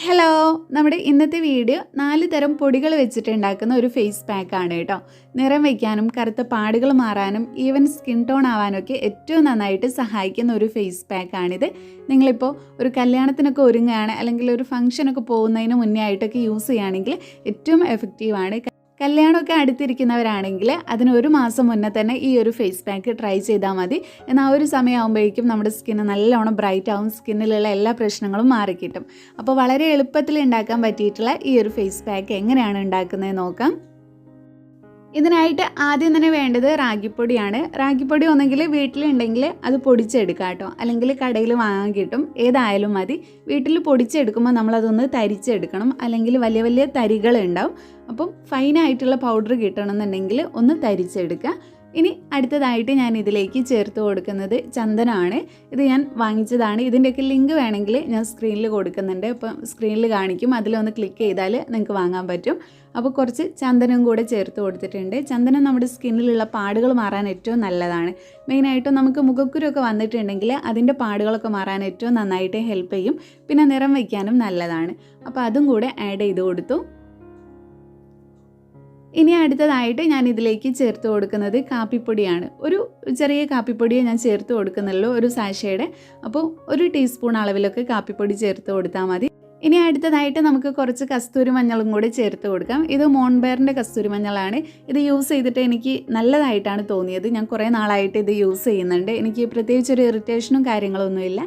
Hello നമ്മുടെ ഇന്നത്തെ video നാല് തരം പൊടികൾ വെച്ചിട്ട് ഉണ്ടാക്കുന്ന ഒരു ഫേസ് പാക്ക് ആണ് കേട്ടോ. നിറം വയ്ക്കാനും കറുത്ത പാടുകൾ മാറാനും ഈവൻ സ്കിൻ ടോൺ ആവാനൊക്കെ ഏറ്റവും നന്നായിട്ട് സഹായിക്കുന്ന ഒരു ഫേസ് പാക്ക് ആണിത്. നിങ്ങളിപ്പോൾ ഒരു കല്യാണത്തിനൊക്കെ ഒരുങ്ങുകയാണ് അല്ലെങ്കിൽ ഒരു ഫംഗ്ഷനൊക്കെ പോകുന്നതിന് മുന്നേ ആയിട്ടൊക്കെ യൂസ് ചെയ്യുകയാണെങ്കിൽ ഏറ്റവും എഫക്റ്റീവാണ് കല്യാണമൊക്കെ അടുത്തിരിക്കുന്നവരാണെങ്കിൽ അതിന് ഒരു മാസം മുന്നേ തന്നെ ഈ ഒരു ഫേസ് പാക്ക് ട്രൈ ചെയ്താൽ മതി. എന്നാൽ ആ ഒരു സമയമാകുമ്പോഴേക്കും നമ്മുടെ സ്കിന്ന് നല്ലോണം ബ്രൈറ്റ് ആവും സ്കിന്നിലുള്ള എല്ലാ പ്രശ്നങ്ങളും മാറിക്കിട്ടും. അപ്പോൾ വളരെ എളുപ്പത്തിൽ ഉണ്ടാക്കാൻ പറ്റിയിട്ടുള്ള ഈ ഒരു ഫേസ് പാക്ക് എങ്ങനെയാണ് ഉണ്ടാക്കുന്നത് നോക്കാം. ഇതിനായിട്ട് ആദ്യം തന്നെ വേണ്ടത് റാഗിപ്പൊടിയാണ്. റാഗിപ്പൊടി ഒന്നെങ്കിൽ വീട്ടിലുണ്ടെങ്കിൽ അത് പൊടിച്ചെടുക്കുക കേട്ടോ. അല്ലെങ്കിൽ കടയിൽ വാങ്ങാൻ കിട്ടും. ഏതായാലും മതി. വീട്ടിൽ പൊടിച്ചെടുക്കുമ്പോൾ നമ്മളതൊന്ന് തരിച്ചെടുക്കണം. അല്ലെങ്കിൽ വലിയ വലിയ തരികൾ ഉണ്ടാവും. അപ്പം ഫൈനായിട്ടുള്ള പൗഡർ കിട്ടണമെന്നുണ്ടെങ്കിൽ ഒന്ന് തരിച്ചെടുക്കുക. ഇനി അടുത്തതായിട്ട് ഞാൻ ഇതിലേക്ക് ചേർത്ത് കൊടുക്കുന്നത് ചന്ദനമാണ് ഇത് ഞാൻ വാങ്ങിച്ചതാണ്. ഇതിന്റെയൊക്കെ ലിങ്ക് വേണമെങ്കിൽ ഞാൻ സ്ക്രീനിൽ കൊടുക്കുന്നുണ്ട്. അപ്പം സ്ക്രീനിൽ കാണിക്കും. അതിലൊന്ന് ക്ലിക്ക് ചെയ്താൽ നിങ്ങൾക്ക് വാങ്ങാൻ പറ്റും. അപ്പോൾ കുറച്ച് ചന്ദനം കൂടെ ചേർത്ത് കൊടുത്തിട്ടുണ്ട്. ചന്ദനം നമ്മുടെ സ്കിന്നിലുള്ള പാടുകൾ മാറാൻ ഏറ്റവും നല്ലതാണ്. മെയിനായിട്ടും നമുക്ക് മുഖക്കുരൊക്കെ വന്നിട്ടുണ്ടെങ്കിൽ അതിന്റെ പാടുകളൊക്കെ മാറാൻ ഏറ്റവും നന്നായിട്ട് ഹെൽപ്പ് ചെയ്യും. പിന്നെ നിറം വയ്ക്കാനും നല്ലതാണ്. അപ്പോൾ അതും കൂടെ ആഡ് ചെയ്ത് കൊടുത്തു. ഇനി അടുത്തതായിട്ട് ഞാൻ ഇതിലേക്ക് ചേർത്ത് കൊടുക്കുന്നത് കാപ്പിപ്പൊടിയാണ്. ഒരു ചെറിയ കാപ്പിപ്പൊടിയെ ഞാൻ ചേർത്ത് കൊടുക്കുന്നുള്ളൂ ഒരു സാഷയുടെ അപ്പോൾ ഒരു ടീസ്പൂൺ അളവിലൊക്കെ കാപ്പിപ്പൊടി ചേർത്ത് കൊടുത്താൽ മതി. ഇനി അടുത്തതായിട്ട് നമുക്ക് കുറച്ച് കസ്തൂരി മഞ്ഞളും കൂടി ചേർത്ത് കൊടുക്കാം. ഇത് മോൺബെയറിന്റെ കസ്തൂരി മഞ്ഞളാണ്. ഇത് യൂസ് ചെയ്തിട്ട് എനിക്ക് നല്ലതായിട്ടാണ് തോന്നിയത്. ഞാൻ കുറേ നാളായിട്ട് ഇത് യൂസ് ചെയ്യുന്നുണ്ട്. എനിക്ക് പ്രത്യേകിച്ച് ഒരു ഇറിറ്റേഷനും കാര്യങ്ങളൊന്നുമില്ല.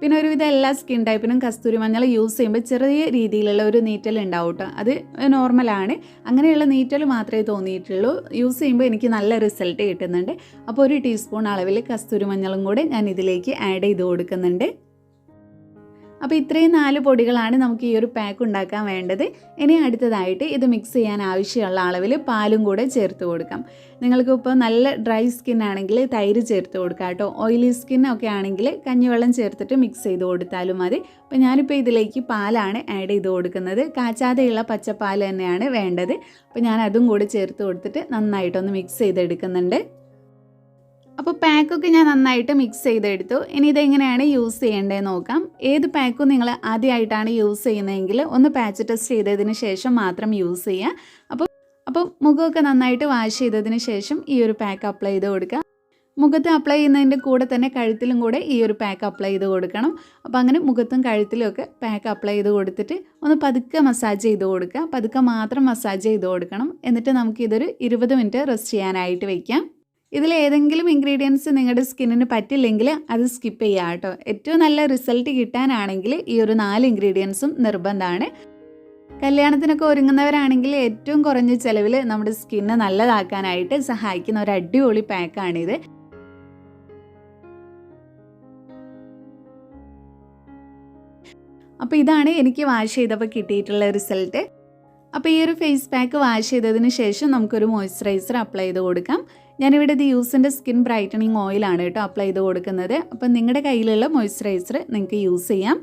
പിന്നെ ഒരുവിധം എല്ലാ സ്കിൻ ടൈപ്പിനും കസ്തൂരി മഞ്ഞൾ യൂസ് ചെയ്യുമ്പോൾ ചെറിയ രീതിയിലുള്ള ഒരു നീറ്റൽ ഉണ്ടാവും കേട്ടോ അത് നോർമലാണ് അങ്ങനെയുള്ള നീറ്റൽ മാത്രമേ തോന്നിയിട്ടുള്ളൂ. യൂസ് ചെയ്യുമ്പോൾ എനിക്ക് നല്ല റിസൾട്ട് കിട്ടുന്നുണ്ട്. അപ്പോൾ ഒരു ടീസ്പൂൺ അളവിൽ കസ്തൂരി മഞ്ഞളും കൂടെ ഞാൻ ഇതിലേക്ക് ആഡ് ചെയ്ത് കൊടുക്കുന്നുണ്ട്. അപ്പോൾ ഇത്രയും നാല് പൊടികളാണ് നമുക്ക് ഈ ഒരു പാക്ക് ഉണ്ടാക്കാൻ വേണ്ടത്. ഇനി അടുത്തതായിട്ട് ഇത് മിക്സ് ചെയ്യാൻ ആവശ്യമുള്ള അളവിൽ പാലും കൂടെ ചേർത്ത് കൊടുക്കാം. നിങ്ങൾക്ക് ഇപ്പോൾ നല്ല ഡ്രൈ സ്കിൻ ആണെങ്കിൽ തൈര് ചേർത്ത് കൊടുക്കാം കേട്ടോ. ഓയിലി സ്കിൻ ഒക്കെ ആണെങ്കിൽ കഞ്ഞിവെള്ളം ചേർത്തിട്ട് മിക്സ് ചെയ്ത് കൊടുത്താലും മതി. അപ്പോൾ ഞാനിപ്പോൾ ഇതിലേക്ക് പാലാണ് ആഡ് ചെയ്ത് കൊടുക്കുന്നത്. കാച്ചാതെയുള്ള പച്ചപ്പാൽ തന്നെയാണ് വേണ്ടത്. അപ്പോൾ ഞാൻ അതും കൂടി ചേർത്ത് കൊടുത്തിട്ട് നന്നായിട്ടൊന്ന് മിക്സ് ചെയ്തെടുക്കുന്നുണ്ട്. അപ്പോൾ പാക്കൊക്കെ ഞാൻ നന്നായിട്ട് മിക്സ് ചെയ്തെടുത്തു. ഇനി ഇതെങ്ങനെയാണ് യൂസ് ചെയ്യേണ്ടത് നോക്കാം. ഏത് പാക്കും നിങ്ങൾ ആദ്യമായിട്ടാണ് യൂസ് ചെയ്യുന്നതെങ്കിൽ ഒന്ന് പാച്ച് ടെസ്റ്റ് ചെയ്തതിന് ശേഷം മാത്രം യൂസ് ചെയ്യുക അപ്പോൾ അപ്പോൾ മുഖമൊക്കെ നന്നായിട്ട് വാഷ് ചെയ്തതിന് ശേഷം ഈ ഒരു പാക്ക് അപ്ലൈ ചെയ്ത് കൊടുക്കുക മുഖത്ത് അപ്ലൈ ചെയ്യുന്നതിന്റെ കൂടെ തന്നെ കഴുത്തിലും കൂടെ ഈ ഒരു പാക്ക് അപ്ലൈ ചെയ്ത് കൊടുക്കണം. അപ്പോൾ അങ്ങനെ മുഖത്തും കഴുത്തിലും ഒക്കെ പാക്ക് അപ്ലൈ ചെയ്ത് കൊടുത്തിട്ട് ഒന്ന് പതുക്കെ മസാജ് ചെയ്ത് കൊടുക്കുക. പതുക്കെ മാത്രം മസാജ് ചെയ്ത് കൊടുക്കണം. എന്നിട്ട് നമുക്കിതൊരു ഇരുപത് മിനിറ്റ് റെസ്റ്റ് ചെയ്യാനായിട്ട് വയ്ക്കാം ഇതിൽ ഏതെങ്കിലും ഇൻഗ്രീഡിയൻസ് നിങ്ങളുടെ സ്കിന്നിന് പറ്റില്ലെങ്കിൽ അത് സ്കിപ്പ് ചെയ്യുക കേട്ടോ ഏറ്റവും നല്ല റിസൾട്ട് കിട്ടാനാണെങ്കിൽ ഈ ഒരു നാല് ഇൻഗ്രീഡിയൻസും നിർബന്ധമാണ് കല്യാണത്തിനൊക്കെ ഒരുങ്ങുന്നവരാണെങ്കിൽ ഏറ്റവും കുറഞ്ഞ ചിലവിൽ നമ്മുടെ സ്കിന്ന് നല്ലതാക്കാനായിട്ട് സഹായിക്കുന്ന ഒരു അടിപൊളി പാക്കാണിത് അപ്പോൾ ഇതാണ് എനിക്ക് വാഷ് ചെയ്തപ്പോൾ കിട്ടിയിട്ടുള്ള റിസൾട്ട് അപ്പോൾ ഈ ഒരു ഫേസ് പാക്ക് വാഷ് ചെയ്തതിന് ശേഷം നമുക്കൊരു മോയ്സ്ചറൈസർ അപ്ലൈ ചെയ്ത് കൊടുക്കാം. ഞാനിവിടെ ഇത് യൂസിന്റെ സ്കിൻ ബ്രൈറ്റനിങ് ഓയിലാണ് കേട്ടോ അപ്ലൈ ചെയ്ത് കൊടുക്കുന്നത്. അപ്പം നിങ്ങളുടെ കയ്യിലുള്ള മോയ്സ്ചറൈസർ നിങ്ങൾക്ക് യൂസ് ചെയ്യാം.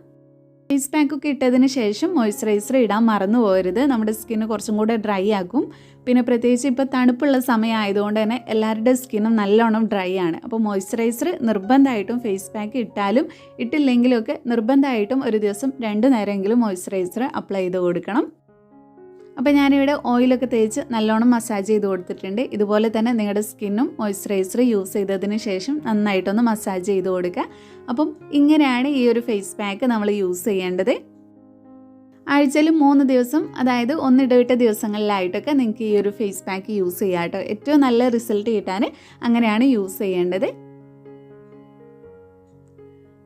ഫേസ് പാക്കൊക്കെ ഇട്ടതിന് ശേഷം മോയ്സ്ചറൈസർ ഇടാൻ മറന്നു പോകരുത്. നമ്മുടെ സ്കിന്ന് കുറച്ചും കൂടെ ഡ്രൈ ആക്കും. പിന്നെ പ്രത്യേകിച്ച് ഇപ്പോൾ തണുപ്പുള്ള സമയമായതുകൊണ്ട് തന്നെ എല്ലാവരുടെ സ്കിന്നും നല്ലോണം ഡ്രൈ ആണ്. അപ്പോൾ മോയ്സ്ചറൈസർ നിർബന്ധമായിട്ടും ഫേസ് പാക്ക് ഇട്ടാലും ഇട്ടില്ലെങ്കിലും ഒക്കെ നിർബന്ധമായിട്ടും ഒരു ദിവസം രണ്ട് നേരമെങ്കിലും മോയ്സ്ചറൈസർ അപ്ലൈ ചെയ്ത് കൊടുക്കണം. അപ്പോൾ ഞാനിവിടെ ഓയിലൊക്കെ തേച്ച് നല്ലോണം മസാജ് ചെയ്ത് കൊടുത്തിട്ടുണ്ട്. ഇതുപോലെ തന്നെ നിങ്ങളുടെ സ്കിന്നും മോയ്സ്ചറൈസർ യൂസ് ചെയ്തതിന് ശേഷം നന്നായിട്ടൊന്ന് മസാജ് ചെയ്ത് കൊടുക്കുക. അപ്പം ഇങ്ങനെയാണ് ഈ ഒരു ഫേസ് പാക്ക് നമ്മൾ യൂസ് ചെയ്യേണ്ടത്. ആഴ്ചയിൽ മൂന്ന് ദിവസം അതായത് ഒന്നിടവിട്ട ദിവസങ്ങളിലായിട്ടൊക്കെ നിങ്ങൾക്ക് ഈ ഒരു ഫേസ് പാക്ക് യൂസ് ചെയ്യാം കേട്ടോ. ഏറ്റവും നല്ല റിസൾട്ട് കിട്ടാൻ അങ്ങനെയാണ് യൂസ് ചെയ്യേണ്ടത്.